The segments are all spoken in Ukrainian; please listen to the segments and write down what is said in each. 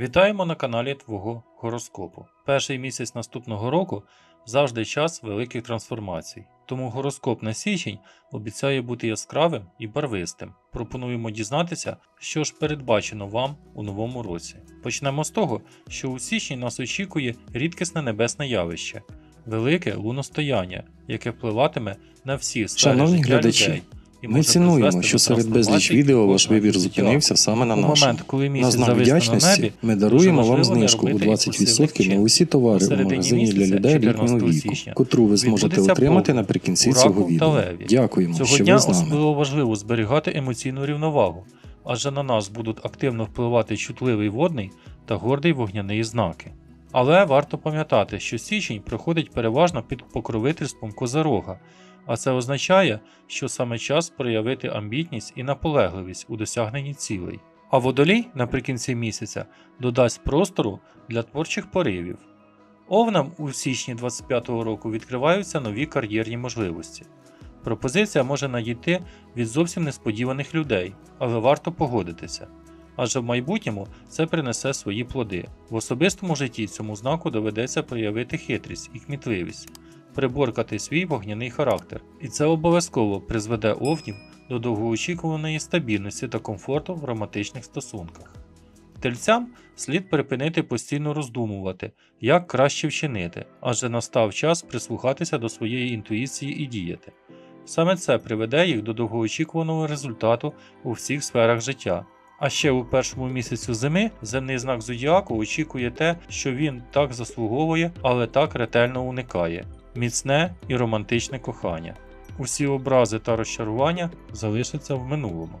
Вітаємо на каналі Твого гороскопу. Перший місяць наступного року завжди час великих трансформацій. Тому гороскоп на січень обіцяє бути яскравим і барвистим. Пропонуємо дізнатися, що ж передбачено вам у новому році. Почнемо з того, що у січні нас очікує рідкісне небесне явище велике луностояння, яке впливатиме на всі сфери життя людей. Ми цінуємо, що серед безліч відео ваш вибір зупинився саме на нашому. момент, коли На знак на вдячності ми даруємо вам знижку у робити 20% на усі товари у магазині для людей літнього віку, котру ви зможете отримати наприкінці цього відео. Дякуємо, Цього що дня ви з нами. особливо важливо зберігати емоційну рівновагу, адже на нас будуть активно впливати чутливий водний та гордий вогняний знаки. Але варто пам'ятати, що січень проходить переважно під покровительством Козирога, а це означає, що саме час проявити амбітність і наполегливість у досягненні цілей. А водолій наприкінці місяця додасть простору для творчих поривів. Овнам у січні 25-го року відкриваються нові кар'єрні можливості. Пропозиція може надійти від зовсім несподіваних людей, але варто погодитися. Адже в майбутньому це принесе свої плоди. В особистому житті цьому знаку доведеться проявити хитрість і кмітливість, приборкати свій вогняний характер, і це обов'язково призведе овнів до довгоочікуваної стабільності та комфорту в романтичних стосунках. Тельцям слід припинити постійно роздумувати, як краще вчинити, адже настав час прислухатися до своєї інтуїції і діяти. Саме це приведе їх до довгоочікуваного результату у всіх сферах життя. А ще у першому місяцю зими земний знак зодіаку очікує те, що він так заслуговує, але так ретельно уникає міцне і романтичне кохання. Усі образи та розчарування залишаться в минулому.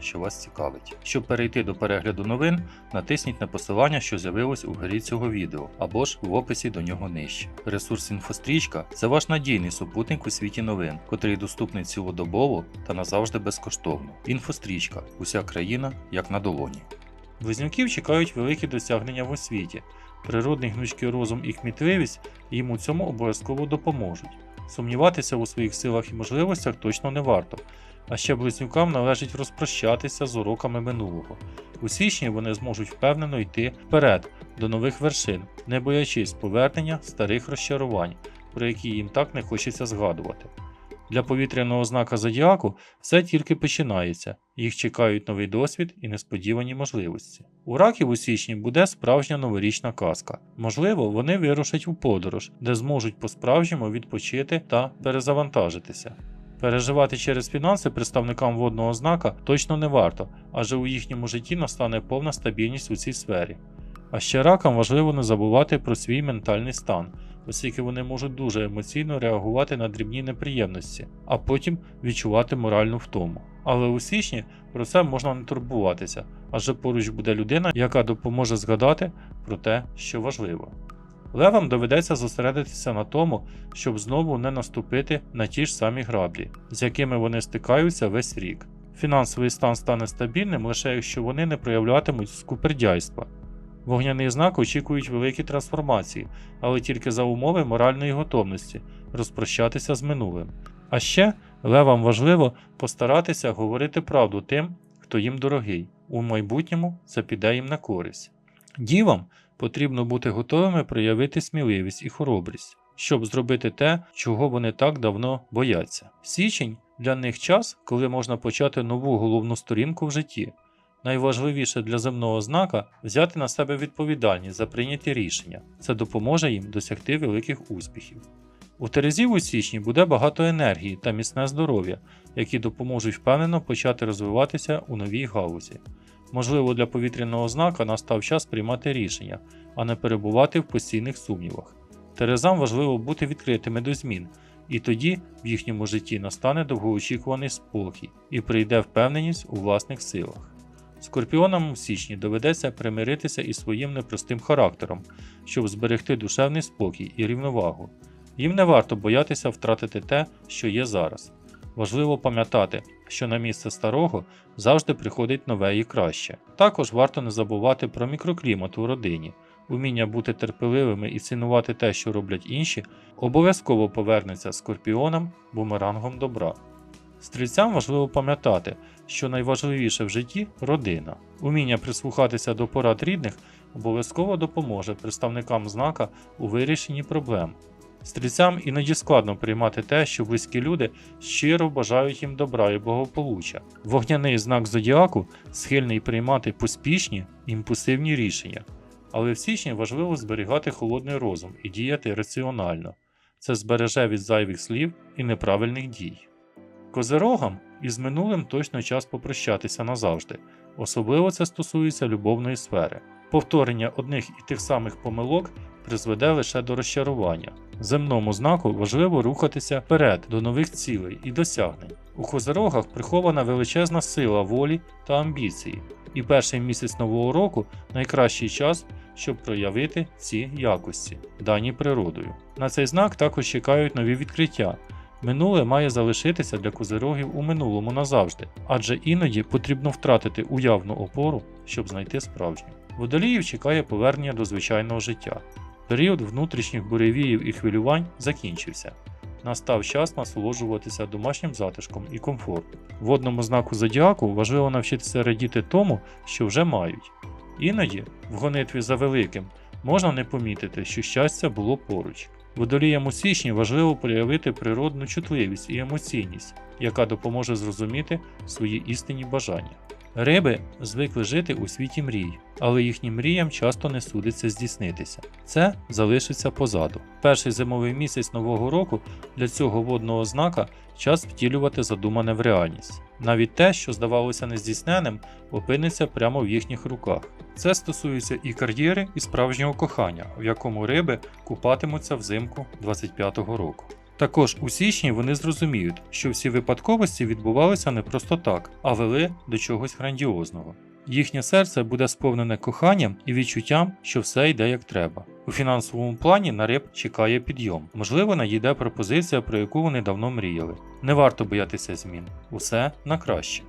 що вас цікавить. Щоб перейти до перегляду новин, натисніть на посилання, що з'явилось у горі цього відео, або ж в описі до нього нижче. Ресурс інфострічка це ваш надійний супутник у світі новин, котрий доступний цілодобово та назавжди безкоштовно. Інфострічка уся країна як на долоні. Близнюків чекають великі досягнення в освіті. Природний гнучкий розум і кмітливість їм у цьому обов'язково допоможуть. Сумніватися у своїх силах і можливостях точно не варто. А ще близнюкам належить розпрощатися з уроками минулого. У січні вони зможуть впевнено йти вперед до нових вершин, не боячись повернення старих розчарувань, про які їм так не хочеться згадувати. Для повітряного знака зодіаку все тільки починається, їх чекають новий досвід і несподівані можливості. У раків у січні буде справжня новорічна казка. Можливо, вони вирушать у подорож, де зможуть по-справжньому відпочити та перезавантажитися. Переживати через фінанси представникам водного знака точно не варто, адже у їхньому житті настане повна стабільність у цій сфері. А ще ракам важливо не забувати про свій ментальний стан, оскільки вони можуть дуже емоційно реагувати на дрібні неприємності, а потім відчувати моральну втому. Але у січні про це можна не турбуватися, адже поруч буде людина, яка допоможе згадати про те, що важливо. Левам доведеться зосередитися на тому, щоб знову не наступити на ті ж самі граблі, з якими вони стикаються весь рік. Фінансовий стан стане стабільним лише якщо вони не проявлятимуть скупердяйства. Вогняний знак очікують великі трансформації, але тільки за умови моральної готовності розпрощатися з минулим. А ще левам важливо постаратися говорити правду тим, хто їм дорогий. У майбутньому це піде їм на користь. Дівам потрібно бути готовими проявити сміливість і хоробрість, щоб зробити те, чого вони так давно бояться. Січень для них час, коли можна почати нову головну сторінку в житті. Найважливіше для земного знака взяти на себе відповідальність за прийняті рішення. Це допоможе їм досягти великих успіхів. У Терезів у січні буде багато енергії та міцне здоров'я, які допоможуть впевнено почати розвиватися у новій галузі. Можливо, для повітряного знака настав час приймати рішення, а не перебувати в постійних сумнівах. Терезам важливо бути відкритими до змін, і тоді в їхньому житті настане довгоочікуваний спокій і прийде впевненість у власних силах. Скорпіонам у січні доведеться примиритися із своїм непростим характером, щоб зберегти душевний спокій і рівновагу. Їм не варто боятися втратити те, що є зараз. Важливо пам'ятати, що на місце старого завжди приходить нове і краще. Також варто не забувати про мікроклімат у родині. Уміння бути терпеливими і цінувати те, що роблять інші, обов'язково повернеться скорпіонам бумерангом добра. Стрільцям важливо пам'ятати, що найважливіше в житті родина. Уміння прислухатися до порад рідних обов'язково допоможе представникам знака у вирішенні проблем. Стрільцям іноді складно приймати те, що близькі люди щиро бажають їм добра і благополуччя. Вогняний знак зодіаку схильний приймати поспішні імпульсивні рішення, але в січні важливо зберігати холодний розум і діяти раціонально. Це збереже від зайвих слів і неправильних дій. Козирогам із минулим точно час попрощатися назавжди, особливо це стосується любовної сфери. Повторення одних і тих самих помилок призведе лише до розчарування. Земному знаку важливо рухатися вперед до нових цілей і досягнень. У козирогах прихована величезна сила волі та амбіції, і перший місяць нового року найкращий час, щоб проявити ці якості, дані природою. На цей знак також чекають нові відкриття. Минуле має залишитися для козирогів у минулому назавжди, адже іноді потрібно втратити уявну опору, щоб знайти справжню. Водоліїв чекає повернення до звичайного життя. Період внутрішніх буревіїв і хвилювань закінчився. Настав час насолоджуватися домашнім затишком і комфортом. Водному знаку зодіаку важливо навчитися радіти тому, що вже мають. Іноді, в гонитві за великим, можна не помітити, що щастя було поруч. Водоліям у січні важливо проявити природну чутливість і емоційність, яка допоможе зрозуміти свої істинні бажання. Риби звикли жити у світі мрій, але їхнім мріям часто не судиться здійснитися. Це залишиться позаду. Перший зимовий місяць нового року для цього водного знака час втілювати задумане в реальність. Навіть те, що здавалося нездійсненним, опиниться прямо в їхніх руках. Це стосується і кар'єри, і справжнього кохання, в якому риби купатимуться взимку 25-го року. Також у січні вони зрозуміють, що всі випадковості відбувалися не просто так, а вели до чогось грандіозного. Їхнє серце буде сповнене коханням і відчуттям, що все йде як треба. У фінансовому плані на риб чекає підйом. Можливо, надійде пропозиція, про яку вони давно мріяли. Не варто боятися змін. Усе на краще.